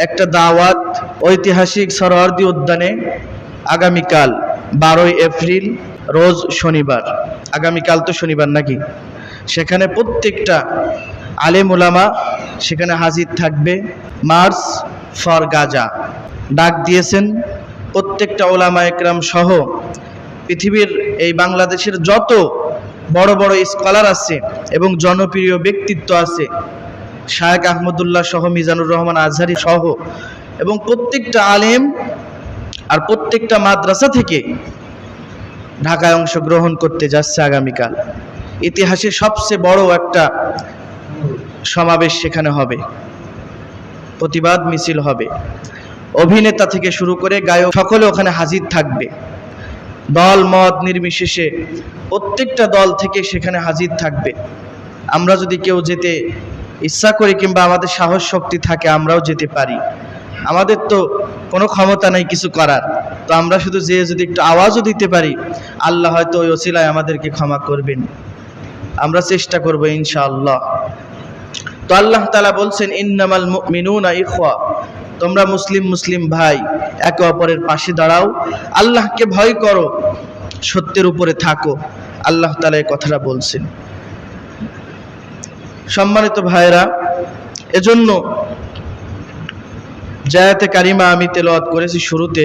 একটা দাওয়াত ঐতিহাসিক সরোয়ার্দী উদ্যানে আগামীকাল বারোই এপ্রিল, রোজ শনিবার। আগামীকাল তো শনিবার নাকি? সেখানে প্রত্যেকটা আলেম ওলামা সেখানে হাজির থাকবে। March for Gaza. ডাক দিয়েছেন প্রত্যেকটা ওলামা একরাম সহ পৃথিবীর এই বাংলাদেশের যত বড় বড় স্কলার আছে এবং জনপ্রিয় ব্যক্তিত্ব আছে শায়েক আহমদুল্লাহ সহ মিজানুর রহমান আজহারি সহ এবং প্রত্যেকটা আলেম আর প্রত্যেকটা মাদ্রাসা থেকে ঢাকায় অংশগ্রহণ করতে যাচ্ছে আগামীকাল। ইতিহাসে সবচেয়ে বড় একটা সমাবেশ সেখানে হবে। প্রতিবাদ মিছিল হবে। অভিনেতা থেকে শুরু করে গায়ক সকলে ওখানে হাজির থাকবে। দল, মত নির্বিশেষে প্রত্যেকটা দল থেকে সেখানে হাজির থাকবে। আমরা যদি কেউ যেতে ইচ্ছা করি কিংবা আমাদের সাহস শক্তি থাকে, আমরাও যেতে পারি। আমাদের তো কোনো ক্ষমতা নাই কিছু করার। তো আমরা শুধু যে যদি একটু আওয়াজও দিতে পারি, আল্লাহ হয়তো ওই ওসিলায় আমাদেরকে ক্ষমা করবেন। আমরা চেষ্টা করব ইনশাআল্লাহ। তো আল্লাহ তালা বলছেন, ইন্নামাল মিনুনা ইখওয়া। তোমরা মুসলিম মুসলিম ভাই, একে অপরের পাশে দাঁড়াও। আল্লাহকে ভয় করো, সত্যের উপরে থাকো। আল্লাহ তালা এই কথাটা বলছেন। সম্মানিত ভাইরা এজন্য জায়াতে কারিমা আমি তেলাওয়াত করেছি শুরুতে।